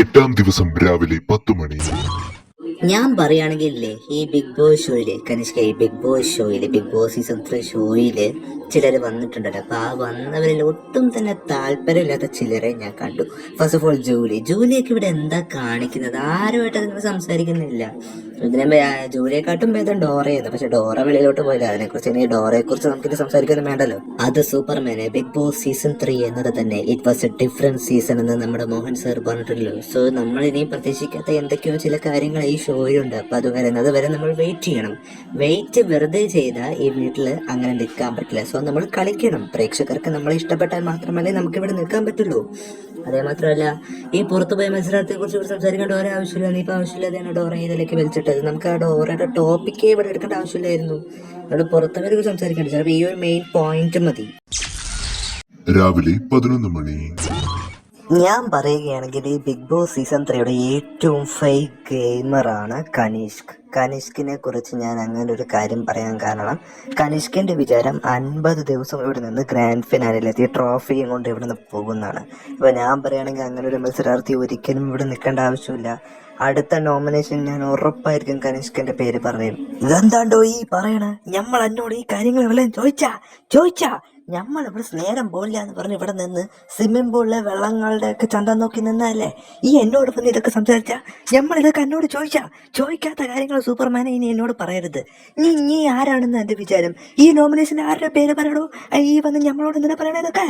എട്ടാം ദിവസം രാവിലെ പത്തു മണി. ഞാൻ പറയുകയാണെങ്കിൽ ഇല്ലേ ഈ ബിഗ് ബോസ് ഷോയിൽ കനിഷ്ക ഈ ബിഗ് ബോസ് ഷോയിൽ ബിഗ് ബോസ് സീസൺ ത്രീ ഷോയിൽ ചിലർ വന്നിട്ടുണ്ടല്ലോ. അപ്പൊ ആ വന്നവരിൽ ഒട്ടും തന്നെ താല്പര്യമില്ലാത്ത ചിലരെ ഞാൻ കണ്ടു. First of all Julie. ജൂലിയൊക്കെ ഇവിടെ എന്താ കാണിക്കുന്നത്? ആരുമായിട്ട് അതിനെ സംസാരിക്കുന്നില്ല. ഇതിനെ ജൂലിയെക്കാട്ടും ഭേദം ഡോറയാണ്. പക്ഷെ ഡോറ വെളിയിലോട്ട് പോയില്ല. അതിനെ കുറിച്ച് ഇനി ഡോറയെ കുറിച്ച് നമുക്കിത് സംസാരിക്കാനും വേണ്ടല്ലോ. അത് സൂപ്പർമാന്. ബിഗ് ബോസ് സീസൺ ത്രീ എന്നത് തന്നെ it was a different season എന്ന് നമ്മുടെ മോഹൻ സാർ പറഞ്ഞിട്ടുള്ളൂ സോ നമ്മൾ ഇനി പ്രതീക്ഷിക്കാത്ത എന്തൊക്കെയോ ചില കാര്യങ്ങൾ ഈ ഷോയിലുണ്ട് അപ്പൊ അത് വരുന്നത് വരെ നമ്മൾ വെയിറ്റ് ചെയ്യണം. വെയിറ്റ് വെറുതെ ചെയ്താൽ ഈ വീട്ടിൽ അങ്ങനെ നിൽക്കാൻ പറ്റില്ല. സോ നമ്മൾ കളിക്കണം. പ്രേക്ഷകർക്ക് നമ്മൾ ഇഷ്ടപ്പെട്ടാൽ മാത്രമല്ലേ നമുക്ക് ഇവിടെ നിൽക്കാൻ പറ്റുള്ളൂ. അതേ മാത്രമല്ല ഈ പുറത്തുപോയ മത്സരത്തെ കുറിച്ച് സംസാരിക്കേണ്ട ഓരോ ആവശ്യമില്ല. നീ ഇപ്പൊ ആവശ്യമില്ലാതെയാണ് ഡോറ ഇതിലേക്ക് വലിച്ചിട്ടത് നമുക്ക് ആ ഡോറയുടെ ടോപ്പിക്കേ ഇവിടെ എടുക്കേണ്ട ആവശ്യമില്ലായിരുന്നു. നമ്മൾ പുറത്തവരെ സംസാരിക്കേണ്ടത് സംസാരിക്കേണ്ട. ചിലപ്പോൾ ഈ ഒരു മെയിൻ പോയിന്റ് മതി. രാവിലെ പതിനൊന്ന് മണി. ഞാൻ പറയുകയാണെങ്കിൽ ഈ ബിഗ് ബോസ് സീസൺ ത്രീയുടെ ഏറ്റവും ഫേക്ക് ഗെയിമറാണ് കനിഷ്ക്. കനിഷ്കിനെ കുറിച്ച് ഞാൻ അങ്ങനെ ഒരു കാര്യം പറയാൻ കാരണം കനിഷ്കിന്റെ വിചാരം അൻപത് ദിവസം ഇവിടെ നിന്ന് ഗ്രാൻഡ് ഫിനാലിലെത്തി ട്രോഫിയും കൊണ്ട് ഇവിടെ നിന്ന് പോകുന്നതാണ്. ഇപ്പൊ ഞാൻ പറയുകയാണെങ്കിൽ അങ്ങനെ ഒരു മത്സരാർത്ഥി ഒരിക്കലും ഇവിടെ നിൽക്കേണ്ട ആവശ്യമില്ല. അടുത്ത നോമിനേഷൻ ഞാൻ ഉറപ്പായിരിക്കും കനിഷ്കിന്റെ പേര് പറയും. ഇതെന്താണ്ടോ ഈ പറയണ? നമ്മൾ എന്നോട് ഈ കാര്യങ്ങൾ വല്ലതും ചോദിച്ചാ? ചോദിച്ചാ? ഞമ്മൾ ഇവിടെ നേരം പോലില്ല എന്ന് പറഞ്ഞ് ഇവിടെ നിന്ന് സ്വിമ്മിംഗ് പൂളിലെ വെള്ളങ്ങളുടെ ഒക്കെ ചന്ത നോക്കി നിന്നല്ലേ ഈ എന്നോട് വന്ന് ഇതൊക്കെ സംസാരിച്ചാ? ഞമ്മൾ ഇതൊക്കെ എന്നോട് ചോദിച്ചാ? ചോദിക്കാത്ത കാര്യങ്ങൾ സൂപ്പർമാനെ ഇനി എന്നോട് പറയരുത്. നീ നീ ആരാണെന്ന് എന്റെ വിചാരം? ഈ നോമിനേഷൻ ആരുടെ പേര് പറയണോ? ഈ വന്ന് ഞമ്മളോട് എന്തിനാ പറയണ ഇതൊക്കെ?